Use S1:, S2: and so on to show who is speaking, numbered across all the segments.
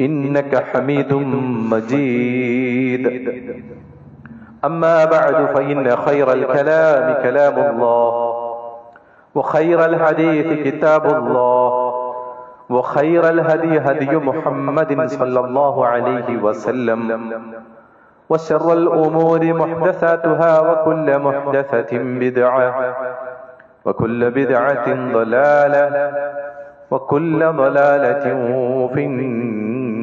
S1: إنك حميد مجيد. أما بعد فإن خير الكلام كلام الله وخير الحديث كتاب الله وخير الهدي هدي محمد صلى الله عليه وسلم وشر الأمور محدثاتها وكل محدثة بدعة وكل بدعة ضلالة وكل ضلالة في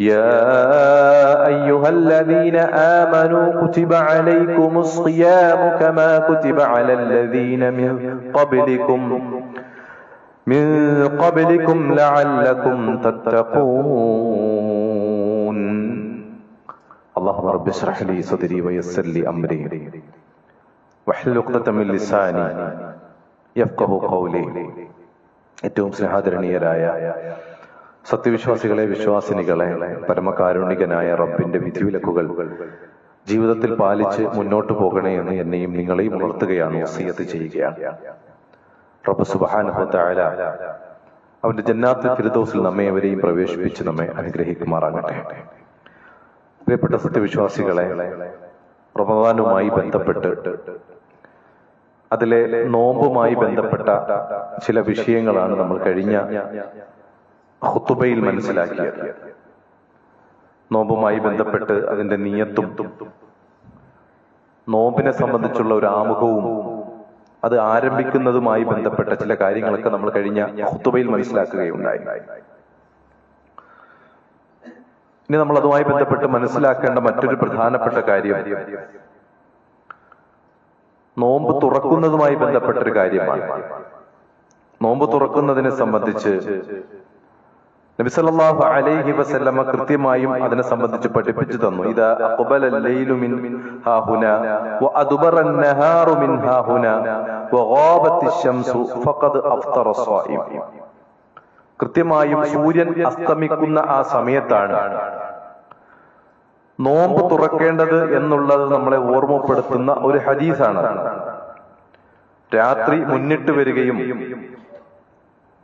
S1: يا أيها الذين آمنوا كتب عليكم الصيام كما كتب على الذين من قبلكم من قبلكم لعلكم تتقون اللهم رب اشرح لي صدري ويسر لي امري واحلل عقدة من لساني يفقه قولي ഏറ്റവും സ്നേഹാദരണീയരായ സത്യവിശ്വാസികളെ വിശ്വാസിനികളെ പരമകാരുണികനായ റബ്ബിന്റെ വിധിവിലക്കുകൾ ജീവിതത്തിൽ പാലിച്ച് മുന്നോട്ട് പോകണേ എന്ന് എന്നെയും നിങ്ങളെയും ഉണർത്തുകയാണ് വസീയത്ത് ചെയ്യുകയാണ്. റബ്ബ് സുബാനുഹത്തായ അവന്റെ ജന്നാത്തിൽ ഫിർദോസിൽ നമ്മെ അവരെയും പ്രവേശിപ്പിച്ച് നമ്മെ അനുഗ്രഹിക്കുമാറാകട്ടെ. പ്രിയപ്പെട്ട സത്യവിശ്വാസികളെ റമദാനുമായി ബന്ധപ്പെട്ട് അതിലെ നോമ്പുമായി ബന്ധപ്പെട്ട ചില വിഷയങ്ങളാണ് നമ്മൾ കഴിഞ്ഞ ഹുത്തുബയിൽ മനസ്സിലാക്കിയത്. നോമ്പുമായി ബന്ധപ്പെട്ട് അതിന്റെ നീയത്തും നോമ്പിനെ സംബന്ധിച്ചുള്ള ഒരു ആമുഖവും അത് ആരംഭിക്കുന്നതുമായി ബന്ധപ്പെട്ട ചില കാര്യങ്ങളൊക്കെ നമ്മൾ കഴിഞ്ഞ ഹുത്തുബയിൽ മനസ്സിലാക്കുകയുണ്ടായി. ഇനി നമ്മൾ അതുമായി ബന്ധപ്പെട്ട് മനസ്സിലാക്കേണ്ട മറ്റൊരു പ്രധാനപ്പെട്ട കാര്യം നോമ്പ് തുറക്കുന്നതുമായി ബന്ധപ്പെട്ട ഒരു കാര്യമാണ്. നോമ്പ് തുറക്കുന്നതിനെ സംബന്ധിച്ച് നബിസല്ലാഹു അലൈഹി വസല്ലമ കൃത്യമായും അതിനെ സംബന്ധിച്ച് പഠിപ്പിച്ചു തന്നു. ഇത് കൃത്യമായും സൂര്യൻ അസ്തമിക്കുന്ന ആ സമയത്താണ് നോമ്പ് തുറക്കേണ്ടത് എന്നുള്ളത് നമ്മളെ ഓർമ്മപ്പെടുത്തുന്ന ഒരു ഹദീസാണ് രാത്രി മുന്നിട്ട് വരികയും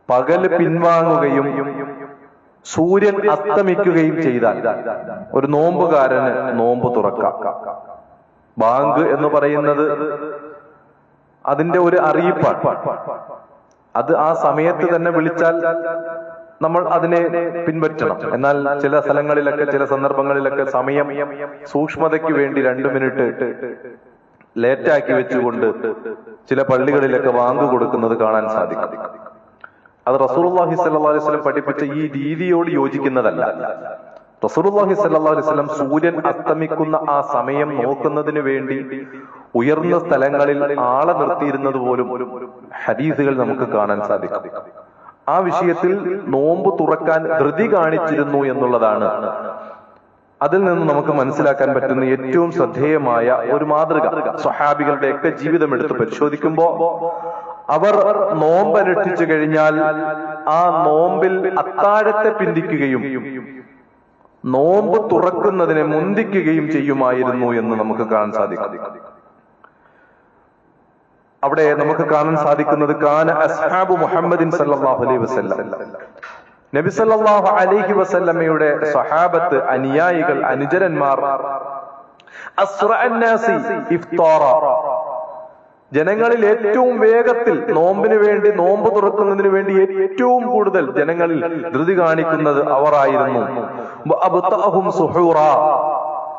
S1: പകൽ പിൻവാങ്ങുകയും സൂര്യൻ അസ്തമിക്കുകയും ചെയ്താൽ ഒരു നോമ്പുകാരന് നോമ്പ് തുറക്കാം. ബാങ്ക് എന്ന് പറയുന്നത് അതിന്റെ ഒരു അറിയിപ്പാണ്. അത് ആ സമയത്ത് തന്നെ വിളിച്ചാൽ നമ്മൾ അതിനെ പിൻപറ്റണം. എന്നാൽ ചില സ്ഥലങ്ങളിലൊക്കെ ചില സന്ദർഭങ്ങളിലൊക്കെ സമയം സൂക്ഷ്മതയ്ക്ക് വേണ്ടി രണ്ടു മിനിറ്റ് ലേറ്റാക്കി വെച്ചുകൊണ്ട് ചില പള്ളികളിലൊക്കെ വാങ്ങു കൊടുക്കുന്നത് കാണാൻ സാധിക്കും. അത് റസൂർഹി സല്ലാ സ്വലം പഠിപ്പിച്ച ഈ രീതിയോട് യോജിക്കുന്നതല്ല. റസൂർഹി സല്ലാ വസ്ലം സൂര്യൻ അസ്തമിക്കുന്ന ആ സമയം നോക്കുന്നതിന് വേണ്ടി ഉയർന്ന സ്ഥലങ്ങളിൽ ആളെ നിർത്തിയിരുന്നത് പോലും ഹദീസുകൾ നമുക്ക് കാണാൻ സാധിക്കും. ആ വിഷയത്തിൽ നോമ്പ് തുറക്കാൻ ധൃതി കാണിച്ചിരുന്നു എന്നുള്ളതാണ്. അതിൽ നിന്ന് നമുക്ക് മനസ്സിലാക്കാൻ പറ്റുന്ന ഏറ്റവും ശ്രദ്ധേയമായ ഒരു മാതൃക. സ്വഹാബികളുടെയൊക്കെ ജീവിതം എടുത്ത് പരിശോധിക്കുമ്പോ അവർ നോമ്പനുഷ്ഠിച്ചു കഴിഞ്ഞാൽ ആ നോമ്പിൽ അത്താഴത്തെ പിന്തിക്കുകയും നോമ്പ് തുറക്കുന്നതിനെ മുന്തിക്കുകയും ചെയ്യുമായിരുന്നു എന്ന് നമുക്ക് കാണാൻ സാധിക്കും. അവിടെ നമുക്ക് കാണാൻ സാധിക്കുന്നത് കാന അസ്ഹാബു മുഹമ്മദിൻ സല്ലല്ലാഹു അലൈഹി വസല്ലം. നബി സല്ലല്ലാഹു അലൈഹി വസല്ലമയുടെ സഹാബത്ത് അനുയായികൾ അനുചരന്മാർ അസ്റഅന്നാസി ഇഫ്താറ ജനങ്ങളിൽ ഏറ്റവും വേഗത്തിൽ നോമ്പിന് വേണ്ടി നോമ്പ് തുറക്കുന്നതിന് വേണ്ടി ഏറ്റവും കൂടുതൽ ജനങ്ങളിൽ ധൃതി കാണിക്കുന്നത് അവരായിരുന്നു. ആയിരുന്നു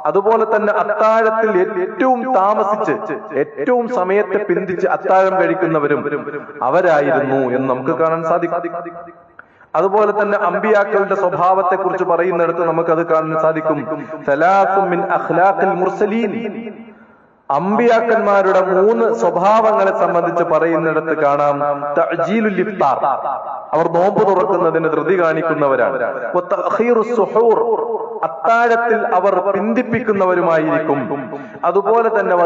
S1: അതുപോലെ തന്നെ അത്താഴത്തിൽ ഏറ്റവും താമസിച്ച് ഏറ്റവും സമയത്തെ പിന്തിച്ച് അത്താഴം കഴിക്കുന്നവരും അവരായിരുന്നു എന്ന് നമുക്ക് കാണാൻ സാധിക്കും. അതുപോലെ തന്നെ അമ്പിയാക്കളുടെ സ്വഭാവത്തെ കുറിച്ച് പറയുന്നിടത്ത് നമുക്കത് കാണാൻ സാധിക്കും. മുർസലീൻ. അമ്പിയാക്കന്മാരുടെ മൂന്ന് സ്വഭാവങ്ങളെ സംബന്ധിച്ച് പറയുന്നിടത്ത് കാണാം അവർ നോമ്പ് തുറക്കുന്നതിന് ധൃതി കാണിക്കുന്നവരാണ്. അത്താഴത്തിൽ അവർ പിന്തിപ്പിക്കുന്നവരുമായിരിക്കും. അതുപോലെ തന്നെ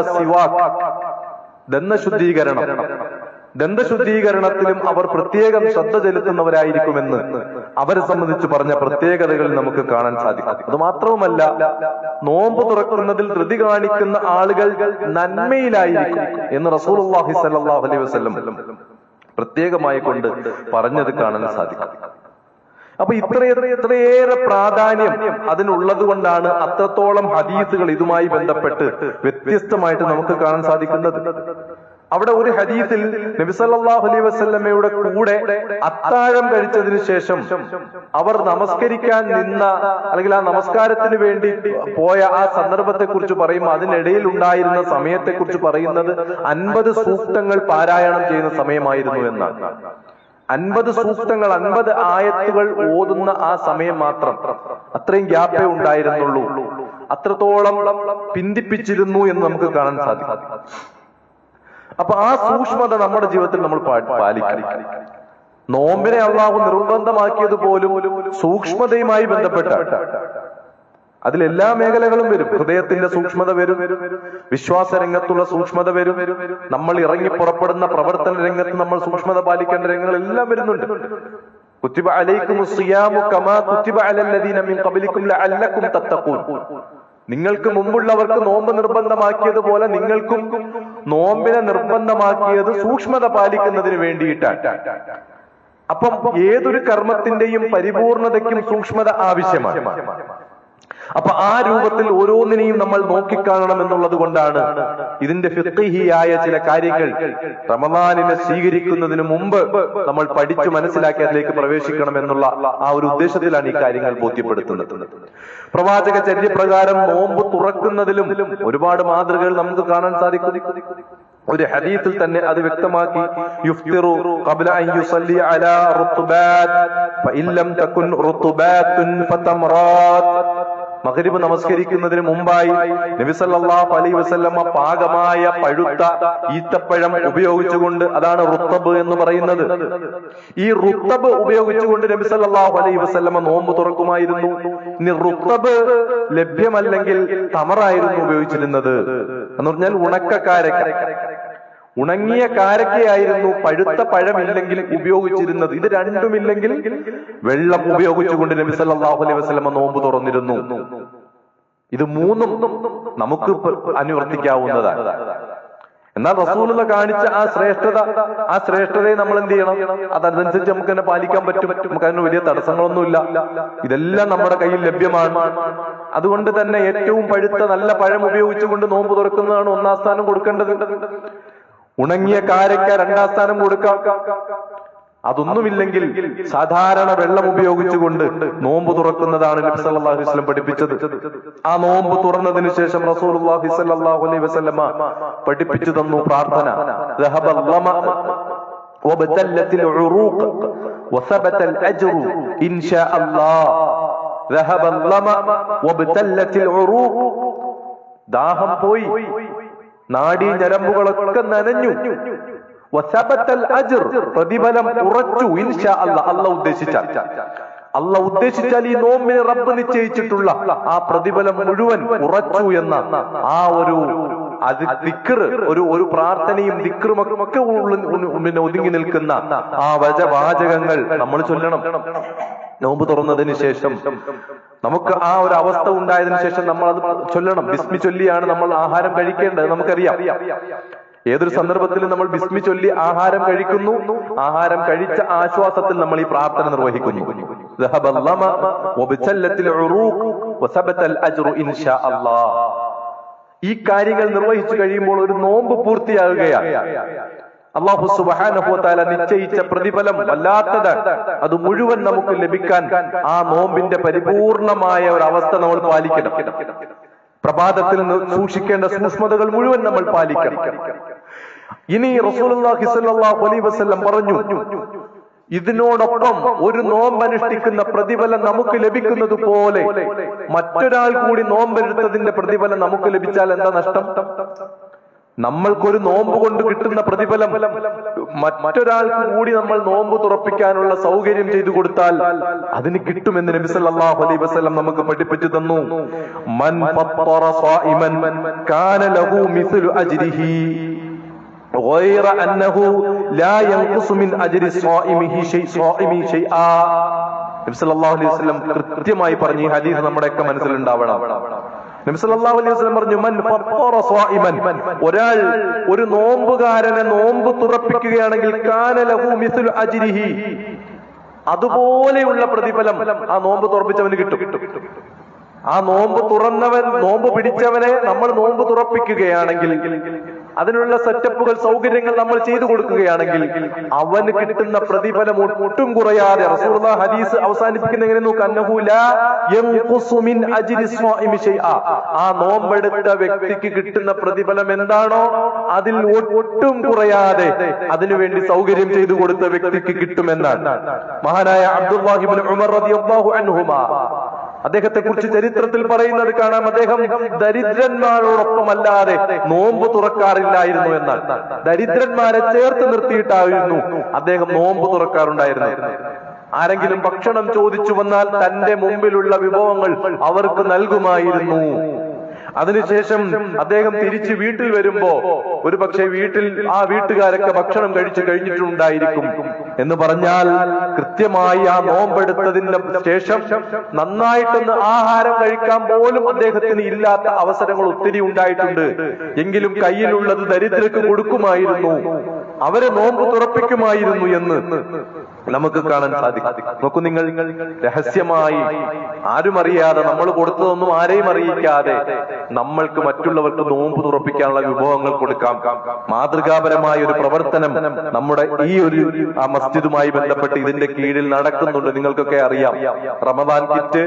S1: ദന്തശുദ്ധീകരണം ദന്തശുദ്ധീകരണത്തിലും അവർ പ്രത്യേകം ശ്രദ്ധ ചെലുത്തുന്നവരായിരിക്കുമെന്ന് അവരെ സംബന്ധിച്ച് പറഞ്ഞ പ്രത്യേകതകൾ നമുക്ക് കാണാൻ സാധിക്കും. അത് മാത്രവുമല്ല നോമ്പ് തുറക്കുന്നതിൽ ധൃതി കാണിക്കുന്ന ആളുകൾ നന്മയിലായിരിക്കും എന്ന് സ്വല്ലല്ലാഹു അലൈഹി വസല്ലം പ്രത്യേകമായി കൊണ്ട് പറഞ്ഞത് കാണാൻ സാധിക്കും. അപ്പൊ ഇത്രയേറെ ഇത്രയേറെ പ്രാധാന്യം അതിനുള്ളത് കൊണ്ടാണ് അത്രത്തോളം ഹദീസുകൾ ഇതുമായി ബന്ധപ്പെട്ട് വ്യത്യസ്തമായിട്ട് നമുക്ക് കാണാൻ സാധിക്കുന്നത്. അവിടെ ഒരു ഹദീസിൽ നബിസല്ലാഹു അലൈഹി വസല്ലമയുടെ കൂടെ അത്താഴം കഴിച്ചതിന് ശേഷം അവർ നമസ്കരിക്കാൻ നിന്ന അല്ലെങ്കിൽ ആ നമസ്കാരത്തിന് വേണ്ടി പോയ ആ സന്ദർഭത്തെ കുറിച്ച് പറയുമ്പോൾ അതിനിടയിൽ ഉണ്ടായിരുന്ന സമയത്തെ കുറിച്ച് പറയുന്നത് അൻപത് സൂക്തങ്ങൾ പാരായണം ചെയ്യുന്ന സമയമായിരുന്നു എന്നാണ്. അൻപത് സൂക്തങ്ങൾ അൻപത് ആയത്തുകൾ ഓതുന്ന ആ സമയം മാത്രം അത്രയും ഗ്യാപ്പേ ഉണ്ടായിരുന്നുള്ളൂ. അത്രത്തോളം പിന്തിപ്പിച്ചിരുന്നു എന്ന് നമുക്ക് കാണാൻ സാധിക്കും. അപ്പൊ ആ സൂക്ഷ്മത നമ്മുടെ ജീവിതത്തിൽ നമ്മൾ പാലിക്കണം. നോമ്പിനെ അള്ളാഹു നിർബന്ധമാക്കിയത് പോലും സൂക്ഷ്മതയുമായി ബന്ധപ്പെട്ട അതിലെല്ലാ മേഖലകളും വരും. ഹൃദയത്തിന്റെ സൂക്ഷ്മത വരും. വിശ്വാസ രംഗത്തുള്ള സൂക്ഷ്മത വരും. നമ്മൾ ഇറങ്ങി പുറപ്പെടുന്ന പ്രവർത്തന രംഗത്ത് നമ്മൾ സൂക്ഷ്മത പാലിക്കേണ്ട രംഗങ്ങൾ എല്ലാം വരുന്നുണ്ട്. കുത്തിബ അലൈക്കും കുത്തിബ അലല്ലദീന മിൻ ഖബലിക്കും ലഅല്ലക്കും തത്തഖൂൻ. നിങ്ങൾക്ക് മുമ്പുള്ളവർക്ക് നോമ്പ് നിർബന്ധമാക്കിയതുപോലെ നിങ്ങൾക്കും നോമ്പിനെ നിർബന്ധമാക്കിയത് സൂക്ഷ്മത പാലിക്കുന്നതിന് വേണ്ടിയിട്ടാണ്. അപ്പം ഏതൊരു കർമ്മത്തിന്റെയും പരിപൂർണതയ്ക്കും സൂക്ഷ്മത ആവശ്യമാണ്. അപ്പൊ ആ രൂപത്തിൽ ഓരോന്നിനെയും നമ്മൾ നോക്കിക്കാണണം എന്നുള്ളത് കൊണ്ടാണ് ഇതിന്റെ ഫിത്തിഹിയായ ചില കാര്യങ്ങൾ റമദാനിനെ സ്വീകരിക്കുന്നതിന് മുമ്പ് നമ്മൾ പഠിച്ചു മനസ്സിലാക്കി അതിലേക്ക് പ്രവേശിക്കണം എന്നുള്ള ആ ഒരു ഉദ്ദേശത്തിലാണ് ഈ കാര്യങ്ങൾ ബോധ്യപ്പെടുത്തുന്നത്. പ്രവാചക ചര്യപ്രകാരം നോമ്പ് തുറക്കുന്നതിലും ഒരുപാട് മാതൃകകൾ നമുക്ക് കാണാൻ സാധിക്കും. ഒരു ഹദീത്തിൽ തന്നെ അത് വ്യക്തമാക്കി യുഫ്തിറു ഖബ്ല അൻ യുസല്ലി അലാ റുത്ബാത് ഫഇൻ ലം തകുൻ റുത്ബാത്തുൻ ഫതമറാത് മഗ്രിബ് നമസ്കരിക്കുന്നതിന് മുമ്പായി നബി സല്ലല്ലാഹു അലൈഹി വസല്ലമ പാകമായ പഴുത്ത ഈത്തപ്പഴം ഉപയോഗിച്ചുകൊണ്ട് അതാണ് റുത്തബ് എന്ന് പറയുന്നത്. ഈ റുത്തബ് ഉപയോഗിച്ചുകൊണ്ട് നബി സല്ലല്ലാഹു അലൈഹി വസല്ലമ നോമ്പ് തുറക്കുമായിരുന്നു. ഇനി റുത്തബ് ലഭ്യമല്ലെങ്കിൽ തമറായിരുന്നു ഉപയോഗിച്ചിരുന്നത്. എന്ന് പറഞ്ഞാൽ ഉണക്കക്കാരക്ക. ഉണങ്ങിയ കാരക്കയായിരുന്നു പഴുത്ത പഴമില്ലെങ്കിൽ ഉപയോഗിച്ചിരുന്നത്. ഇത് രണ്ടുമില്ലെങ്കിൽ വെള്ളം ഉപയോഗിച്ചുകൊണ്ട് നബി സല്ലല്ലാഹു അലൈഹി വസല്ലമ നോമ്പ് തുറന്നിരുന്നു. ഇത് മൂന്നും നമുക്ക് അനുവർത്തിക്കാവുന്നതാണ്. എന്നാൽ റസൂലുള്ള കാണിച്ച ആ ശ്രേഷ്ഠത ആ ശ്രേഷ്ഠതയെ നമ്മൾ എന്ത് ചെയ്യണം? അതനുസരിച്ച് നമുക്ക് തന്നെ പാലിക്കാൻ പറ്റും. നമുക്ക് അതിന് വലിയ തടസ്സങ്ങളൊന്നുമില്ല. ഇതെല്ലാം നമ്മുടെ കയ്യിൽ ലഭ്യമാണ്. അതുകൊണ്ട് തന്നെ ഏറ്റവും പഴുത്ത നല്ല പഴം ഉപയോഗിച്ചുകൊണ്ട് നോമ്പ് തുറക്കുന്നതാണ് ഒന്നാം സ്ഥാനം കൊടുക്കേണ്ടത്. ഉണങ്ങിയ കാരക്ക രണ്ടാം സ്ഥാനം കൊടുക്കാം. അതൊന്നുമില്ലെങ്കിൽ സാധാരണ വെള്ളം ഉപയോഗിച്ചുകൊണ്ട് നോമ്പ് തുറക്കുന്നതാണ് നബി സല്ലല്ലാഹു അലൈഹി വസല്ലം പഠിപ്പിച്ചത് ആ നോമ്പ് തുറന്നതിന് ശേഷം റസൂലുള്ളാഹി സ്വല്ലല്ലാഹു അലൈഹി വസല്ലമ പഠിപ്പിച്ചു തന്നു പ്രാർത്ഥന ذهب الظمأ وابتلت العروق وثبت الأجر إن شاء الله ذهب الظمأ وابتلت العروق ദാഹം പോയി നാഡീ ഞരമ്പുകളൊക്കെ നനഞ്ഞു വസബത്തൽ അജ്ർ പ്രതിഫലം ഉറച്ചു ഇൻഷാ അല്ല അല്ല ഉദ്ദേശിച്ചാൽ. അല്ല ഉദ്ദേശിച്ചാൽ ഈ നോമ്പിന് റബ്ബ് നിശ്ചയിച്ചിട്ടുള്ള ആ പ്രതിഫലം മുഴുവൻ ഉറച്ചു എന്ന ആ ഒരു അത് ദിക്കർ ഒരു ഒരു പ്രാർത്ഥനയും ദിക്കറും ഒക്കെ പിന്നെ ഒതുങ്ങി നിൽക്കുന്ന ആ വച വാചകങ്ങൾ നമ്മൾ ചൊല്ലണം. നോമ്പ് തുറന്നതിന് ശേഷം നമുക്ക് ആ ഒരു അവസ്ഥ ഉണ്ടായതിനു ശേഷം നമ്മൾ അത് ചൊല്ലണം. ബിസ്മി ചൊല്ലിയാണ് നമ്മൾ ആഹാരം കഴിക്കേണ്ടത്. നമുക്കറിയാം. ഏതൊരു സന്ദർഭത്തിലും നമ്മൾ ബിസ്മി ചൊല്ലി ആഹാരം കഴിക്കുന്നു. ആഹാരം കഴിച്ച ആശ്വാസത്തിൽ നമ്മൾ ഈ പ്രാർത്ഥന നിർവഹിക്കുന്നു. ഈ കാര്യങ്ങൾ നിർവഹിച്ചു കഴിയുമ്പോൾ ഒരു നോമ്പ് പൂർത്തിയാകുകയാണ്. അള്ളാഹു സുബാനുഭവത്താല നിശ്ചയിച്ച പ്രതിഫലം വല്ലാത്തത് അത് മുഴുവൻ നമുക്ക് ലഭിക്കാൻ ആ നോമ്പിന്റെ പരിപൂർണമായ ഒരു അവസ്ഥ നമ്മൾ പാലിക്കണം. പ്രഭാതത്തിൽ സൂക്ഷിക്കേണ്ട സൂക്ഷ്മതകൾ മുഴുവൻ നമ്മൾ പാലിക്കണം. ഇനി റസൂലുള്ളാഹി സ്വല്ലല്ലാഹു അലൈഹി വസല്ലം പറഞ്ഞു ഇതിനോടൊപ്പം ഒരു നോമ്പ് അനുഷ്ഠിക്കുന്ന പ്രതിഫലം നമുക്ക് ലഭിക്കുന്നത് പോലെ മറ്റൊരാൾ കൂടി നോമ്പെടുത്തതിന്റെ പ്രതിഫലം നമുക്ക് ലഭിച്ചാൽ എന്താ നഷ്ടം? നമ്മൾക്കൊരു നോമ്പ് കൊണ്ട് കിട്ടുന്ന പ്രതിഫലം മറ്റൊരാൾക്ക് കൂടി നമ്മൾ നോമ്പ് തുറപ്പിക്കാനുള്ള സൗകര്യം ചെയ്തു കൊടുത്താൽ അതിന് കിട്ടുമെന്ന് നബി സല്ലല്ലാഹു അലൈഹി വസല്ലം നമുക്ക് പഠിപ്പിച്ചു തന്നു. മൻ കാന ലഹു മിസ്ലു അജ്രിഹി. غير أنه لا ينقص من أجر صائمه شيء صائمه شيئا നബി സല്ലല്ലാഹു അലൈഹി വസല്ലം കൃത്യമായി പറഞ്ഞു ഈ ഹദീസ് നമ്മുടെയൊക്കെ മനസ്സിലുണ്ടാവണം നബി സല്ലല്ലാഹു അലൈഹി വസല്ലം പറഞ്ഞു മൻ ഫത്തറ സ്വായിമൻ ഒരാൾ ഒരു നോമ്പുകാരനെ നോമ്പ് തുറപ്പിക്കുകയാണെങ്കിൽ കാന ലഹു മിസ്ലു അജ്രിഹി അതുപോലെയുള്ള പ്രതിഫലം ആ നോമ്പ് തുറപ്പിച്ചവന് കിട്ടും ആ നോമ്പ് തുറന്നവൻ നോമ്പ് പിടിച്ചവനെ നമ്മൾ നോമ്പ് തുറപ്പിക്കുകയാണെങ്കിൽ അതിനുള്ള സെറ്റപ്പുകൾ സൗകര്യങ്ങൾ നമ്മൾ ചെയ്തു കൊടുക്കുകയാണെങ്കിൽ അവന് കിട്ടുന്ന പ്രതിഫലം ഒട്ടും കുറയാതെ ഹദീസ് അവസാനിപ്പിക്കുന്ന എങ്ങനെ നോക്ക് അന്നഹു ലാ യൻഖുസു മിൻ അജ്രി സ്വാഇമി ശൈആ. ആ നോമ്പെടുത്ത വ്യക്തിക്ക് കിട്ടുന്ന പ്രതിഫലം എന്താണോ അതിൽ ഒട്ടും കുറയാതെ അതിനുവേണ്ടി സൗകര്യം ചെയ്തു കൊടുത്ത വ്യക്തിക്ക് കിട്ടുമെന്നാണ് മഹാനായ അബ്ദുല്ലാഹിബിൻ ഉമർ അദ്ദേഹത്തെ കുറിച്ച് ചരിത്രത്തിൽ പറയുന്നത് കാണാം. അദ്ദേഹം ദരിദ്രന്മാരോടൊപ്പമല്ലാതെ നോമ്പ് തുറക്കാറില്ലായിരുന്നു എന്നാൽ. ദരിദ്രന്മാരെ ചേർത്ത് നിർത്തിയിട്ടായിരുന്നു അദ്ദേഹം നോമ്പ് തുറക്കാറുണ്ടായിരുന്നു ആരെങ്കിലും ഭക്ഷണം ചോദിച്ചു വന്നാൽ തന്റെ മുമ്പിലുള്ള വിഭവങ്ങൾ അവർക്ക് നൽകുമായിരുന്നു. അതിനുശേഷം അദ്ദേഹം തിരിച്ച് വീട്ടിൽ വരുമ്പോ ഒരു പക്ഷേ വീട്ടിൽ ആ വീട്ടുകാരൊക്കെ ഭക്ഷണം കഴിച്ചു കഴിഞ്ഞിട്ടുണ്ടായിരിക്കും എന്ന് പറഞ്ഞാൽ കൃത്യമായി ആ നോമ്പെടുത്തതിന്റെ ശേഷം നന്നായിട്ടൊന്ന് ആഹാരം കഴിക്കാൻ പോലും അദ്ദേഹത്തിന് ഇല്ലാത്ത അവസരങ്ങൾ ഒത്തിരി ഉണ്ടായിട്ടുണ്ട്. എങ്കിലും കയ്യിലുള്ളത് ദരിദ്രക്ക് കൊടുക്കുമായിരുന്നു. അവരെ നോമ്പ് തുറപ്പിക്കുമായിരുന്നു എന്ന് നമുക്ക് കാണാൻ സാധിക്കും. നോക്കൂ നിങ്ങൾ രഹസ്യമായി ആരും അറിയാതെ നമ്മൾ കൊടുത്തതൊന്നും ആരെയും അറിയിക്കാതെ നമ്മൾക്ക് മറ്റുള്ളവർക്ക് നോമ്പ് തുറപ്പിക്കാനുള്ള വിഭവങ്ങൾ കൊടുക്കാം. മാതൃകാപരമായ ഒരു പ്രവർത്തനം നമ്മുടെ ഈ ഒരു ആ മസ്ജിദുമായി ബന്ധപ്പെട്ട് ഇതിന്റെ കീഴിൽ നടക്കുന്നുണ്ട്. നിങ്ങൾക്കൊക്കെ അറിയാം. റമദാൻ കിറ്റ്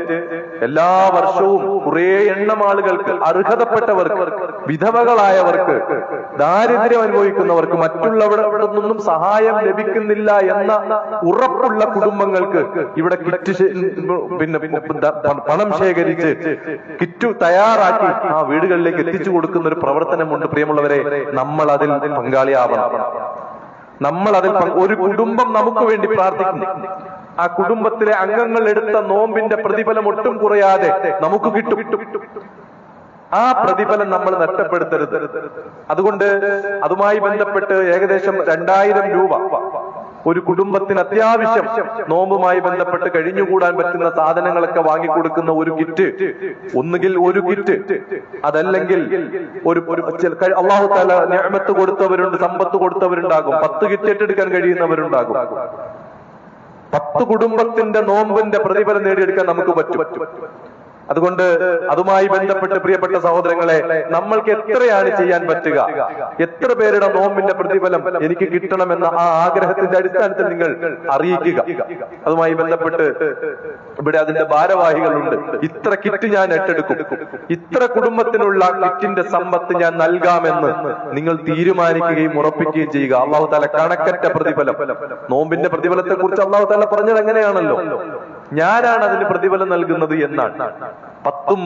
S1: എല്ലാ വർഷവും കുറെ എണ്ണം ആളുകൾക്ക് അർഹതപ്പെട്ടവർക്ക് വിധവകളായവർക്ക് ദാരിദ്ര്യം അനുഭവിക്കുന്നവർക്ക് മറ്റുള്ളവരുടെ നിന്നും സഹായം ലഭിക്കുന്നില്ല എന്ന ഉറപ്പുള്ള കുടുംബങ്ങൾക്ക് ഇവിടെ കിറ്റ് പിന്നെ പണം ശേഖരിച്ച് കിറ്റ് തയ്യാറാക്കി ആ വീടുകളിലേക്ക് എത്തിച്ചു കൊടുക്കുന്ന ഒരു പ്രവർത്തനമുണ്ട് പ്രിയമുള്ളവരെ. നമ്മൾ അതിൽ പങ്കാളിയാവണം. നമ്മൾ അതിൽ ഒരു കുടുംബം നമുക്ക് വേണ്ടി പ്രാർത്ഥിക്കുന്നു. ആ കുടുംബത്തിലെ അംഗങ്ങൾ എടുത്ത നോമ്പിന്റെ പ്രതിഫലം ഒട്ടും കുറയാതെ നമുക്ക് കിട്ടും. ആ പ്രതിഫലം നമ്മൾ നഷ്ടപ്പെടുത്തരുത്. അതുകൊണ്ട് അതുമായി ബന്ധപ്പെട്ട് ഏകദേശം രണ്ടായിരം രൂപ ഒരു കുടുംബത്തിന് അത്യാവശ്യം നോമ്പുമായി ബന്ധപ്പെട്ട് കഴിഞ്ഞുകൂടാൻ പറ്റുന്ന സാധനങ്ങളൊക്കെ വാങ്ങിക്കൊടുക്കുന്ന ഒരു കിറ്റ്. ഒന്നുകിൽ ഒരു കിറ്റ്. അതല്ലെങ്കിൽ ഒരു അള്ളാഹു താല ഞാമത്ത് കൊടുത്തവരുണ്ട് സമ്പത്ത് കൊടുത്തവരുണ്ടാകും. പത്ത് കിറ്റ് ഏറ്റെടുക്കാൻ കഴിയുന്നവരുണ്ടാകും. പത്ത് കുടുംബത്തിന്റെ നോമ്പിന്റെ പ്രതിഫലം നേടിയെടുക്കാൻ നമുക്ക് പറ്റും. അതുകൊണ്ട് അതുമായി ബന്ധപ്പെട്ട് പ്രിയപ്പെട്ട സഹോദരങ്ങളെ നമ്മൾക്ക് എത്രയാണ് ചെയ്യാൻ പറ്റുക? എത്ര പേരുടെ നോമ്പിന്റെ പ്രതിഫലം എനിക്ക് കിട്ടണമെന്ന ആ ആഗ്രഹത്തിന്റെ അടിസ്ഥാനത്തിൽ നിങ്ങൾ അറിയിക്കുക. അതുമായി ബന്ധപ്പെട്ട് ഇവിടെ അതിന്റെ ഭാരവാഹികളുണ്ട്. ഇത്ര കിറ്റ് ഞാൻ ഏറ്റെടുക്കും. ഇത്ര കുടുംബത്തിനുള്ള കിറ്റിന്റെ സമ്പത്ത് ഞാൻ നൽകാമെന്ന് നിങ്ങൾ തീരുമാനിക്കുകയും ഉറപ്പിക്കുകയും ചെയ്യുക. അള്ളാഹു താല കണക്കറ്റ പ്രതിഫലം. നോമ്പിന്റെ പ്രതിഫലത്തെ കുറിച്ച് അള്ളാഹു താല പറഞ്ഞത് എങ്ങനെയാണല്ലോ? ഞാനാണ് അതിന് പ്രതിഫലം നൽകുന്നത് എന്നാണ്. പത്തും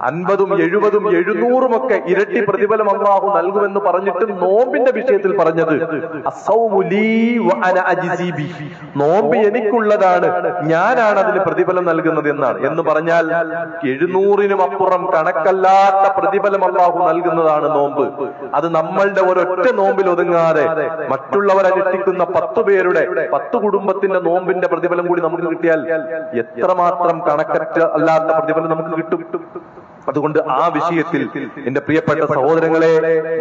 S1: അൻപതും എഴുപതും എഴുന്നൂറും ഒക്കെ ഇരട്ടി പ്രതിഫലം അള്ളാഹു നൽകുമെന്ന് പറഞ്ഞിട്ട് നോമ്പിന്റെ വിഷയത്തിൽ പറഞ്ഞത്. നോമ്പ് എനിക്കുള്ളതാണ് ഞാനാണ് അതിന് പ്രതിഫലം നൽകുന്നത് എന്നാണ്. എന്ന് പറഞ്ഞാൽ എഴുന്നൂറിനും അപ്പുറം കണക്കല്ലാത്ത പ്രതിഫലം അള്ളാഹു നൽകുന്നതാണ് നോമ്പ്. അത് നമ്മളുടെ ഒരൊറ്റ നോമ്പിൽ ഒതുങ്ങാതെ മറ്റുള്ളവർ അനുഷ്ഠിക്കുന്ന പത്തു പേരുടെ പത്ത് കുടുംബത്തിന്റെ നോമ്പിന്റെ പ്രതിഫലം കൂടി നമുക്ക് കിട്ടിയാൽ എത്രമാത്രം കണക്കറ്റ അല്ലാത്ത പ്രതിഫലം നമുക്ക് കിട്ടും? കിട്ടും? അതുകൊണ്ട് ആ വിഷയത്തിൽ എന്റെ പ്രിയപ്പെട്ട സഹോദരങ്ങളെ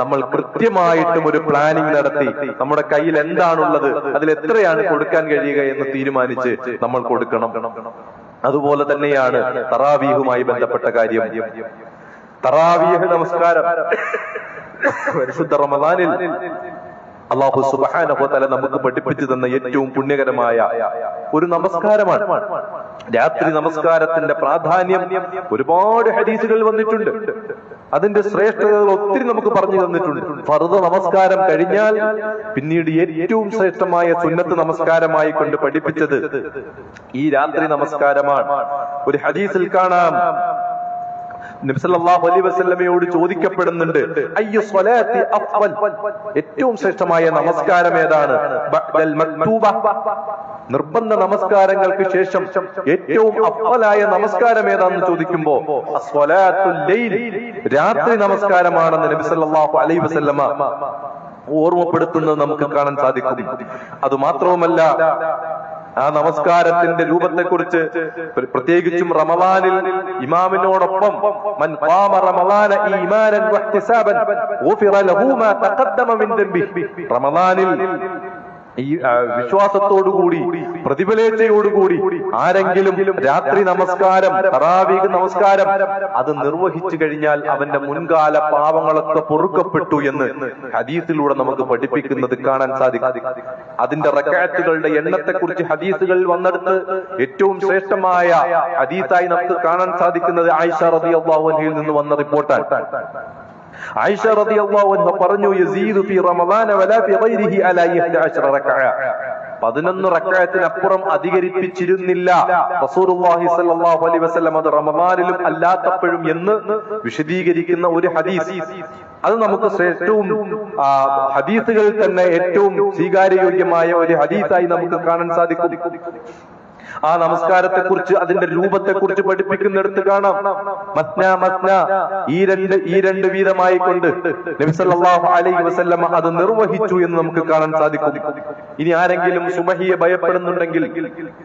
S1: നമ്മൾ കൃത്യമായിട്ടും ഒരു പ്ലാനിംഗ് നടത്തി. നമ്മുടെ കയ്യിൽ എന്താണുള്ളത് അതിൽ എത്രയാണ് കൊടുക്കാൻ കഴിയുക എന്ന് തീരുമാനിച്ച് നമ്മൾ കൊടുക്കണം. അതുപോലെ തന്നെയാണ് തറാവീഹുമായി ബന്ധപ്പെട്ട കാര്യം. തറാവീഹ് നമസ്കാരം. പരിശുദ്ധ റമദാനിൽ അള്ളാഹു സുബ്ഹാനഹു തആല നമുക്ക് പഠിപ്പിച്ചു തന്ന ഏറ്റവും പുണ്യകരമായ ഒരു നമസ്കാരമാണ്. രാത്രി നമസ്കാരത്തിന്റെ പ്രാധാന്യം ഒരുപാട് ഹദീസുകൾ വന്നിട്ടുണ്ട്. അതിന്റെ ശ്രേഷ്ഠതകൾ ഒത്തിരി നമുക്ക് പറഞ്ഞു തന്നിട്ടുണ്ട്. ഫറുദ നമസ്കാരം കഴിഞ്ഞാൽ പിന്നീട് ഏറ്റവും ശ്രേഷ്ഠമായ സുന്നത്ത് നമസ്കാരമായി കൊണ്ട് പഠിപ്പിച്ചത് ഈ രാത്രി നമസ്കാരമാണ്. ഒരു ഹദീസിൽ കാണാം. നബ്സല്ലാഹു അലൈഹി വസല്ലമയോട് ചോദിക്കപ്പെടുന്നുണ്ട് അഫ്വൽ? ഏറ്റവും ശ്രേഷ്ഠമായ നമസ്കാരം ഏതാണ്? നിർബന്ധ നമസ്കാരങ്ങൾക്ക് ശേഷം ഏറ്റവും അഫ്വലായ നമസ്കാരം ഏതാണെന്ന് ചോദിക്കുമ്പോ രാത്രി നമസ്കാരമാണെന്ന് നബിസല്ലാഹു അലൈ അലൈഹി വസല്ലമ ഓർമ്മപ്പെടുത്തുന്നത് നമുക്ക് കാണാൻ സാധിക്കും. അത് മാത്രവുമല്ല ആ നമസ്കാരത്തിന്റെ രൂപത്തെക്കുറിച്ച് പ്ര- പ്രത്യേകിച്ചും റമവാനിൽ ഇമാമിനോടൊപ്പം മൻ ഖാമ റമളാന വഹ്തിസാബൻ തഖദ്ദമ മിൻ ദംബിഹി. റമദാനിൽ ഈ കൂടി വിശ്വാസത്തോടുകൂടി പ്രതിഫലേച്ഛയോടുകൂടി ആരെങ്കിലും രാത്രി നമസ്കാരം തറാവീക് നമസ്കാരം അത് നിർവഹിച്ചു കഴിഞ്ഞാൽ അവന്റെ മുൻകാല പാവങ്ങളൊക്കെ പൊറുക്കപ്പെട്ടു എന്ന് ഹദീസിലൂടെ നമുക്ക് പഠിപ്പിക്കുന്നത് കാണാൻ സാധിക്കും. അതിന്റെ റക്കാറ്റുകളുടെ എണ്ണത്തെക്കുറിച്ച് ഹദീസുകൾ വന്നെടുത്ത് ഏറ്റവും ശ്രേഷ്ഠമായ ഹദീസായി നമുക്ക് കാണാൻ സാധിക്കുന്നത് ആയിഷ റളിയല്ലാഹു അൻഹയിൽ നിന്ന് വന്ന റിപ്പോർട്ടാണ്. ആയിഷ റളിയല്ലാഹു അൻഹ പറഞ്ഞു യസീദു ഫി റമളാന വലാ ഫി ഗൈരിഹി അലാ 11 റക്അ 11 റക്കായത്തിനപ്പുറം അധികരിപ്പിച്ചിരുന്നില്ല. റസൂലുള്ളാഹി സ്വല്ലല്ലാഹു അലൈഹി വസല്ലം അത് റമദാനിലും അല്ലാത്തപ്പോഴും എന്ന് വിശദീകരിക്കുന്ന ഒരു ഹദീസ്. അത് നമുക്ക് ഏറ്റവും ഹദീസുകളിൽ തന്നെ ഏറ്റവും സ്വീകാര്യയോഗ്യമായ ഒരു ഹദീസായി നമുക്ക് കാണാൻ സാധിക്കും. ആ നമസ്കാരത്തെ കുറിച്ച് അതിന്റെ രൂപത്തെ കുറിച്ച് പഠിപ്പിക്കുന്നിടത്ത് കാണാം. മസ്ന മസ്ന ഈ രണ്ട് ഈ രണ്ട് വീതമായി കൊണ്ട് നബിസല്ലാഹു അലൈഹി വസല്ലമ അത് നിർവഹിച്ചു എന്ന് നമുക്ക് കാണാൻ സാധിക്കും. ഇനി ആരെങ്കിലും സുബഹിയെ ഭയപ്പെടുന്നുണ്ടെങ്കിൽ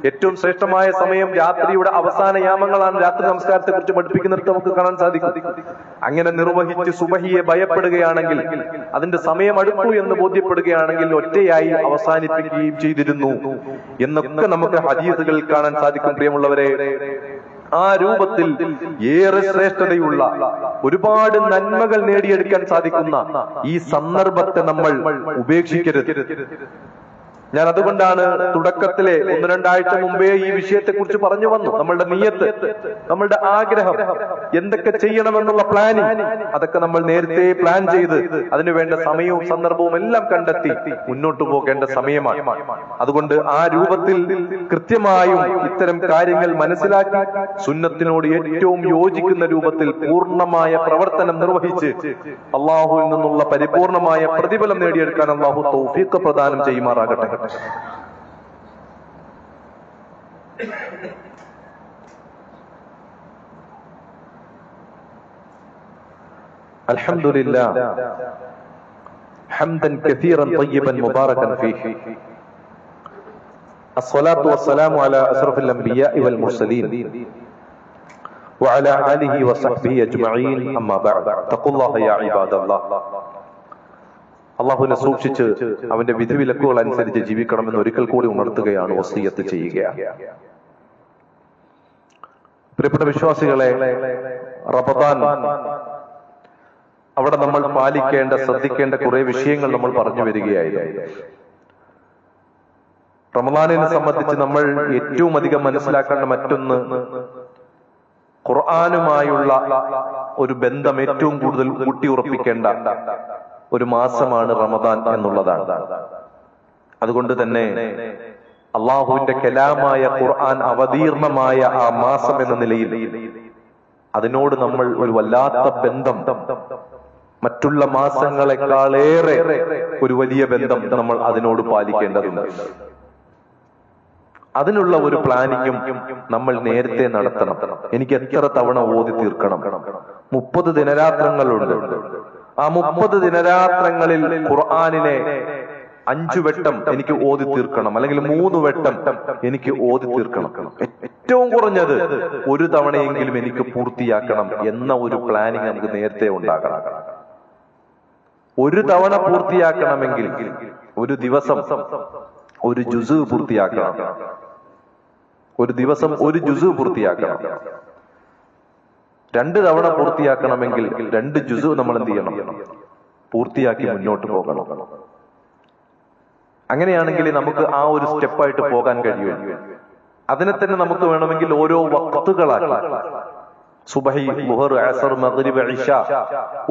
S1: ഏറ്റവും ശ്രേഷ്ഠമായ സമയം രാത്രിയുടെ അവസാന യാമങ്ങളാണ് രാത്രി നമസ്കാരത്തെ കുറിച്ച് പഠിപ്പിക്കുന്നിടത്ത് നമുക്ക് കാണാൻ സാധിക്കും. അങ്ങനെ നിർവഹിച്ച് സുബഹിയെ ഭയപ്പെടുകയാണെങ്കിൽ അതിന്റെ സമയം അടുത്തു എന്ന് ബോധ്യപ്പെടുകയാണെങ്കിൽ ഒറ്റയായി അവസാനിപ്പിക്കുകയും ചെയ്തിരുന്നു. എന്നൊക്കെ നമുക്ക് ഹദീസുകൾ കാണാൻ സാധിക്കും പ്രിയമുള്ളവരെ. ആ രൂപത്തിൽ ഏറെ ശ്രേഷ്ഠതയുള്ള ഒരുപാട് നന്മകൾ നേടിയെടുക്കാൻ സാധിക്കുന്ന ഈ സന്ദർഭത്തെ നമ്മൾ ഉപേക്ഷിക്കരുത്. ഞാൻ അതുകൊണ്ടാണ് തുടക്കത്തിലെ ഒന്ന് രണ്ടാഴ്ച മുമ്പേ ഈ വിഷയത്തെ കുറിച്ച് പറഞ്ഞു വന്നു നമ്മളുടെ നീയത്ത് നമ്മളുടെ ആഗ്രഹം എന്തൊക്കെ ചെയ്യണമെന്നുള്ള പ്ലാനിങ് അതൊക്കെ നമ്മൾ നേരത്തെ പ്ലാൻ ചെയ്ത് അതിനുവേണ്ട സമയവും സന്ദർഭവും എല്ലാം കണ്ടെത്തി മുന്നോട്ട് പോകേണ്ട സമയമാണ്. അതുകൊണ്ട് ആ രൂപത്തിൽ കൃത്യമായും ഇത്തരം കാര്യങ്ങൾ മനസ്സിലാക്കി സുന്നത്തിനോട് ഏറ്റവും യോജിക്കുന്ന രൂപത്തിൽ പൂർണമായ പ്രവർത്തനം നിർവഹിച്ച് അള്ളാഹുവിൽ നിന്നുള്ള പരിപൂർണമായ പ്രതിഫലം നേടിയെടുക്കാൻ അള്ളാഹു തൗഫീഖ് പ്രദാനം ചെയ്യുമാറാകട്ടെ. الحمد لله. حمدا كثيرا طيبا مباركا فيه. الصلاة والسلام على أشرف الأنبياء والمرسلين وعلى آله وصحبه أجمعين. أما بعد اتقوا الله يا عباد الله. അള്ളാഹുവിനെ സൂക്ഷിച്ച് അവന്റെ വിധിവിലക്കുകൾ അനുസരിച്ച് ജീവിക്കണമെന്ന് ഒരിക്കൽ കൂടി ഉണർത്തുകയാണ് വസീയത്ത് ചെയ്യുക. പ്രിയപ്പെട്ട വിശ്വാസികളെ റബദാൻ അവിടെ നമ്മൾ പാലിക്കേണ്ട ശ്രദ്ധിക്കേണ്ട കുറെ വിഷയങ്ങൾ നമ്മൾ പറഞ്ഞു വരികയായിരുന്നു. റമദാനിനെ സംബന്ധിച്ച് നമ്മൾ ഏറ്റവും അധികം മനസ്സിലാക്കേണ്ട മറ്റൊന്ന് ഖുർആാനുമായുള്ള ഒരു ബന്ധം ഏറ്റവും കൂടുതൽ ഊട്ടിയുറപ്പിക്കേണ്ട. ഒരു മാസമാണ് റമദാൻ എന്നുള്ളതാണ്. അതുകൊണ്ട് തന്നെ അള്ളാഹുവിന്റെ കലാമായ ഖുർആൻ അവതീർണമായ ആ മാസം എന്ന നിലയിൽ അതിനോട് നമ്മൾ ഒരു വല്ലാത്ത ബന്ധം മറ്റുള്ള മാസങ്ങളെക്കാളേറെ ഒരു വലിയ ബന്ധം നമ്മൾ അതിനോട് പാലിക്കേണ്ടതുണ്ട്. അതിനുള്ള ഒരു പ്ലാനിങ്ങും നമ്മൾ നേരത്തെ നടത്തണം. എനിക്ക് എത്ര തവണ ഓതി തീർക്കണം? മുപ്പത് ദിനരാത്രങ്ങളുണ്ട്. ആ മുപ്പത് ദിനരാത്രങ്ങളിൽ ഖുർആാനിനെ അഞ്ചു വെട്ടം എനിക്ക് ഓതി തീർക്കണം. അല്ലെങ്കിൽ മൂന്ന് വെട്ടം എനിക്ക് ഓതി തീർക്കണം. ഏറ്റവും കുറഞ്ഞത് ഒരു തവണയെങ്കിലും എനിക്ക് പൂർത്തിയാക്കണം എന്ന ഒരു പ്ലാനിങ് നമുക്ക് നേരത്തെ ഉണ്ടാകണം. ഒരു തവണ പൂർത്തിയാക്കണമെങ്കിൽ ഒരു ദിവസം ഒരു ജുസ് പൂർത്തിയാക്കണം. ഒരു ദിവസം ഒരു ജുസ് പൂർത്തിയാക്കണം. രണ്ട് തവണ പൂർത്തിയാക്കണമെങ്കിൽ രണ്ട് ജുസു നമ്മൾ എന്ത് ചെയ്യണം? പൂർത്തിയാക്കി മുന്നോട്ട് പോകണം. അങ്ങനെയാണെങ്കിൽ നമുക്ക് ആ ഒരു സ്റ്റെപ്പായിട്ട് പോകാൻ കഴിയും അതിനെ തന്നെ നമുക്ക് വേണമെങ്കിൽ ഓരോ വക്തുകളാക്കി. സുബഹി മുഹർ അസർ മഗ്രിബ്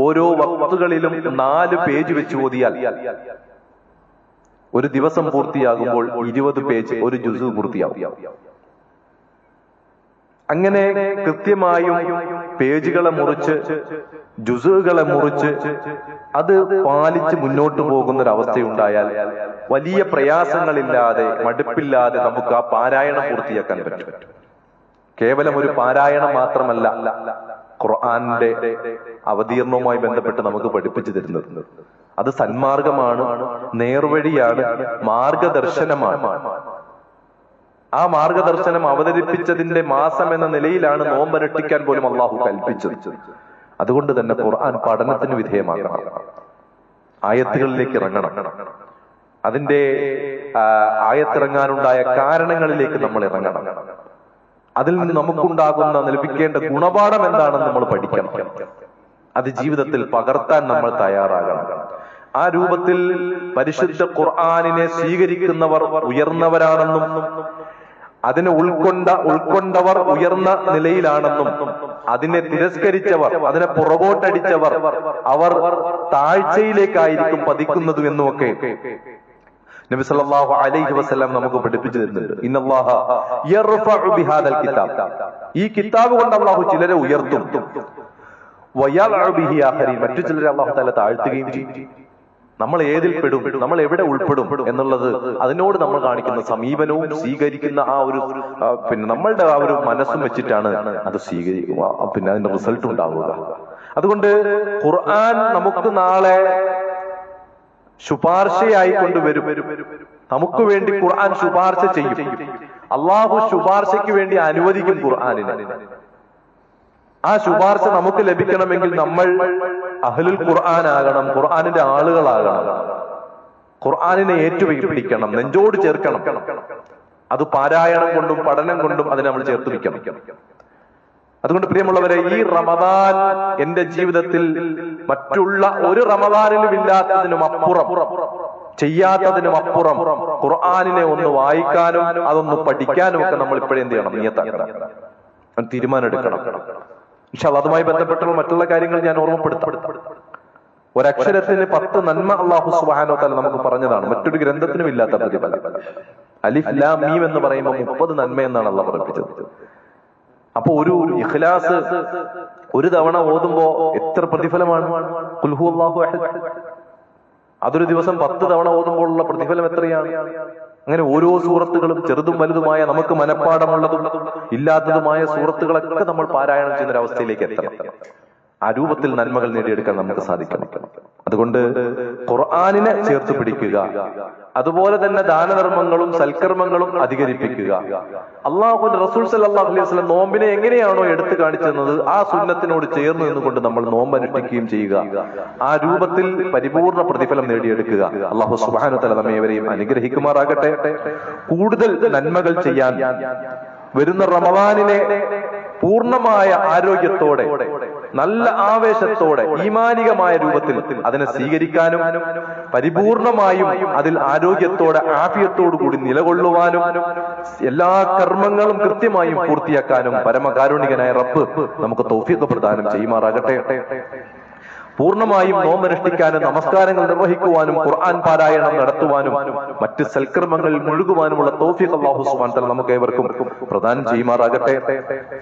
S1: ഓരോ വക്തുകളിലും നാല് പേജ് വെച്ച് ഓതിയാൽ ഒരു ദിവസം പൂർത്തിയാകുമ്പോൾ ഇരുപത് പേജ് ഒരു ജുസു പൂർത്തിയാവും. അങ്ങനെ കൃത്യമായും പേജുകളെ മുറിച്ച് ജുസുകളെ മുറിച്ച് അത് പാലിച്ച് മുന്നോട്ട് പോകുന്ന ഒരു അവസ്ഥയുണ്ടായാൽ വലിയ പ്രയാസങ്ങളില്ലാതെ മടുപ്പില്ലാതെ നമുക്ക് ആ പാരായണം പൂർത്തിയാക്കാൻ പറ്റും. കേവലം ഒരു പാരായണം മാത്രമല്ല ഖുർആാന്റെ അവതീർണവുമായി ബന്ധപ്പെട്ട് നമുക്ക് പഠിപ്പിച്ചു തരുന്നത്. അത് സന്മാർഗമാണ് നേർവഴിയാണ് മാർഗദർശനമാണ്. ആ മാർഗദർശനം അവതരിപ്പിച്ചതിന്റെ മാസം എന്ന നിലയിലാണ് നോമ്പരട്ടിക്കാൻ പോലും അള്ളാഹു കൽപ്പിച്ചത്. അതുകൊണ്ട് തന്നെ ഖുർആൻ പഠനത്തിന് വിധേയമാകണം. ആയത്തുകളിലേക്ക് ഇറങ്ങണം. അതിന്റെ ആയത്തിറങ്ങാനുണ്ടായ കാരണങ്ങളിലേക്ക് നമ്മൾ ഇറങ്ങണം. അതിൽ നിന്ന് നമുക്കുണ്ടാകുന്ന ലഭിക്കേണ്ട ഗുണപാഠം എന്താണെന്ന് നമ്മൾ പഠിക്കണം. അത് ജീവിതത്തിൽ പകർത്താൻ നമ്മൾ തയ്യാറാകണം. ആ രൂപത്തിൽ പരിശുദ്ധ ഖുർആാനിനെ സ്വീകരിക്കുന്നവർ ഉയർന്നവരാണെന്നും അതിനെ ഉൾക്കൊണ്ട ഉൾക്കൊണ്ടവർ ഉയർന്ന നിലയിലാണെന്നും അതിനെ തിരസ്കരിച്ചവർ അതിനെ പുറകോട്ടടിച്ചവർ അവർ താഴ്ചയിലേക്കായിരിക്കും പതിക്കുന്നതും എന്നുമൊക്കെ നബി സല്ലല്ലാഹു അലൈഹി വസല്ലം നമുക്ക് പഠിപ്പിച്ചു തരുന്നുണ്ട്. ഇന്നല്ലാഹ യർഫഉ ബിഹാദൽ കിതാബ്. ഈ കിതാബ് കൊണ്ട് അല്ലാഹു ചിലരെ ഉയർത്തും. വയൽഉ ബിഹി ആഖരീൻ മറ്റു ചിലരെ അള്ളാഹു തആല താഴ്ത്തുകയും ചെയ്യും. നമ്മൾ ഏതിൽ പെടും? നമ്മൾ എവിടെ ഉൾപ്പെടും എന്നുള്ളത് അതിനോട് നമ്മൾ കാണിക്കുന്ന സമീപനവും സ്വീകരിക്കുന്ന ആ ഒരു പിന്നെ നമ്മളുടെ ആ ഒരു മനസ്സും വെച്ചിട്ടാണ് അത് സ്വീകരിക്കുക. പിന്നെ അതിന്റെ റിസൾട്ട് ഉണ്ടാവുക. അതുകൊണ്ട് ഖുർആൻ നമുക്ക് നാളെ ശുപാർശയായി കൊണ്ടുവരും. നമുക്ക് വേണ്ടി ഖുർആൻ ശുപാർശ ചെയ്യും. അള്ളാഹു ശുപാർശയ്ക്ക് വേണ്ടി അനുവദിക്കും ഖുർആാനിനെ. ആ ശുപാർശ നമുക്ക് ലഭിക്കണമെങ്കിൽ നമ്മൾ അഹലുൽ ഖുർആൻ ആകണം ഖുർആാനിന്റെ ആളുകളാകണം. ഖുർആാനിനെ ഏറ്റുപിടിക്കണം നെഞ്ചോട് ചേർക്കണം. അത് പാരായണം കൊണ്ടും പഠനം കൊണ്ടും അതിനെ നമ്മൾ ചേർത്ത് വയ്ക്കണം. അതുകൊണ്ട് പ്രിയമുള്ളവരെ ഈ റമദാൻ എന്റെ ജീവിതത്തിൽ മറ്റുള്ള ഒരു റമദാനിലും ഇല്ലാത്തതിനും അപ്പുറം ചെയ്യാത്തതിനും അപ്പുറം ഖുർആാനിനെ ഒന്ന് വായിക്കാനും അതൊന്ന് പഠിക്കാനും ഒക്കെ നമ്മൾ ഇപ്പോഴെന്ത് ചെയ്യണം? നിയത്താക്കണം. തീരുമാനം എടുക്കണം പക്ഷെ അതുമായി ബന്ധപ്പെട്ടുള്ള മറ്റുള്ള കാര്യങ്ങൾ ഞാൻ ഓർമ്മപ്പെടുത്താം. ഒരക്ഷരത്തിന് പത്ത് നന്മ അള്ളാഹു സുബാനോ തല നമുക്ക് പറഞ്ഞതാണ്. മറ്റൊരു ഗ്രന്ഥത്തിനും ഇല്ലാത്ത പ്രതിഫലം. അലിഫ് ലാ മീം എന്ന് പറയുമ്പോൾ മുപ്പത് നന്മ എന്നാണ് അള്ളാഹ് പഠിപ്പിച്ചത് അപ്പൊ ഒരു ഇഖ്ലാസ് ഒരു തവണ ഓതുമ്പോ എത്ര പ്രതിഫലമാണ്. അതൊരു ദിവസം പത്ത് തവണ ഓതുമ്പോഴുള്ള പ്രതിഫലം എത്രയാണ്? അങ്ങനെ ഓരോ സൂറത്തുകളും ചെറുതും വലുതുമായ നമുക്ക് മനഃപ്പാടമുള്ളതും ഇല്ലാത്തതുമായ സൂറത്തുകളൊക്കെ നമ്മൾ പാരായണം ചെയ്യുന്ന ഒരു അവസ്ഥയിലേക്ക് എത്തണം. ആ രൂപത്തിൽ നന്മകൾ നേടിയെടുക്കാൻ നമുക്ക് സാധിക്കണം. അതുകൊണ്ട് ഖുർആാനിനെ ചേർത്ത് പിടിക്കുക. അതുപോലെ തന്നെ ദാനധർമ്മങ്ങളും സൽക്കർമ്മങ്ങളും അധികരിപ്പിക്കുക. അള്ളാഹു റസൂൽ സല്ലല്ലാഹു അലൈഹി വസ്ലം നോമ്പിനെ എങ്ങനെയാണോ എടുത്തു കാണിച്ചത് ആ സുന്നത്തിനോട് ചേർന്ന് നിന്നുകൊണ്ട് നമ്മൾ നോമ്പ് അനുഷ്ഠിക്കുകയും ചെയ്യുക. ആ രൂപത്തിൽ പരിപൂർണ പ്രതിഫലം നേടിയെടുക്കുക. അള്ളാഹു സുബ്ഹാനഹു നമ്മേവരെയും അനുഗ്രഹിക്കുമാറാകട്ടെ. കൂടുതൽ നന്മകൾ ചെയ്യാൻ വരുന്ന റമവാനിലെ പൂർണമായ ആരോഗ്യത്തോടെ നല്ല ആവേശത്തോടെ ഈമാനികമായ രൂപത്തിൽ അതിനെ സ്വീകരിക്കാനും പരിപൂർണമായും അതിൽ ആരോഗ്യത്തോടെ ആഫിയത്തോടു കൂടി നിലകൊള്ളുവാനും എല്ലാ കർമ്മങ്ങളും കൃത്യമായും പൂർത്തിയാക്കാനും പരമകാരുണികനായ റബ്ബ് നമുക്ക് തൗഫീഖ് പ്രദാനം ചെയ്യുമാറാകട്ടെ. പൂർണമായും നോമനുഷ്ഠിക്കാനും നമസ്കാരങ്ങൾ നിർവഹിക്കുവാനും ഖുർആൻ പാരായണം നടത്തുവാനും മറ്റ് സൽക്കർമ്മങ്ങളിൽ മുഴുകുവാനുമുള്ള തോഫിക് അള്ളാഹു സുബാൻ തല നമുക്ക് ഏവർക്കും പ്രദാനം ചെയ്യുമാറാകട്ടെ.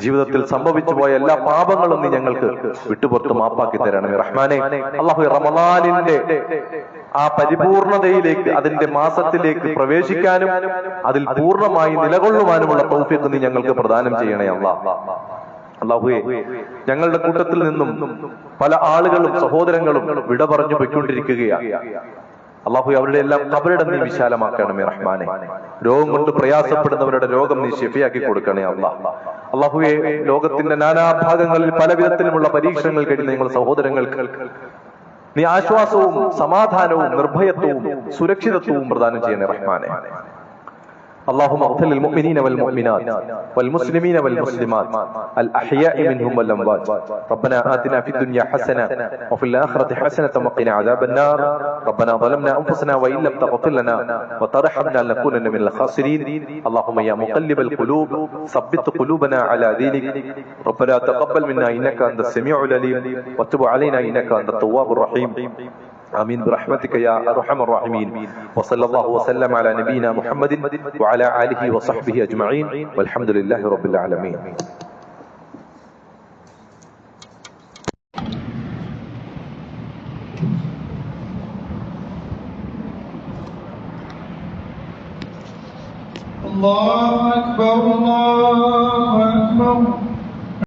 S1: ജീവിതത്തിൽ സംഭവിച്ചു പോയ എല്ലാ പാപങ്ങളും നീ ഞങ്ങൾക്ക് വിട്ടുപുറത്ത് മാപ്പാക്കി തരണമേ റഹ്മാനെ അള്ളാഹു റമലാലിന്റെ ആ പരിപൂർണതയിലേക്ക് അതിന്റെ മാസത്തിലേക്ക് പ്രവേശിക്കാനും അതിൽ പൂർണമായി നിലകൊള്ളുവാനുമുള്ള തോഫിക്ക് നീ ഞങ്ങൾക്ക് പ്രദാനം ചെയ്യണേ അള്ളാഹ് അള്ളാഹുവെ ഞങ്ങളുടെ കൂട്ടത്തിൽ നിന്നും പല ആളുകളും സഹോദരങ്ങളും വിട പറഞ്ഞു പോയിക്കൊണ്ടിരിക്കുകയാണ് അള്ളാഹു അവരുടെ എല്ലാം കബറിടം നീ വിശാലമാക്കണമേ റഹ്മാനെ. രോഗം കൊണ്ട് പ്രയാസപ്പെടുന്നവരുടെ രോഗം നീ ഷെഫിയാക്കി കൊടുക്കണേ അള്ളാഹ് അള്ളാഹുയെ ലോകത്തിന്റെ നാനാഭാഗങ്ങളിൽ പല വിധത്തിലുമുള്ള പരീക്ഷണങ്ങൾ കഴിയുന്ന ഞങ്ങൾ സഹോദരങ്ങൾക്ക് നീ ആശ്വാസവും സമാധാനവും നിർഭയത്വവും സുരക്ഷിതത്വവും പ്രദാനം ചെയ്യണേ റഹ്മാനെ. اللهم اغفر للمؤمنين والمؤمنات والمسلمين والمسلمات الأحياء منهم والأموات ربنا آتنا في الدنيا حسنة وفي الآخرة حسنة وقنا عذاب النار ربنا ظلمنا أنفسنا وإن لم تغفر لنا وترحمنا لنكونن من الخاسرين اللهم يا مقلب القلوب ثبت قلوبنا على دينك ربنا تقبل منا إنك أنت السميع العليم وتب علينا إنك أنت التواب الرحيم آمين برحمتك يا أرحم الراحمين. وصلى الله وسلم على نبينا محمد وعلى آله وصحبه أجمعين. والحمد لله رب العالمين.
S2: الله أكبر الله أكبر.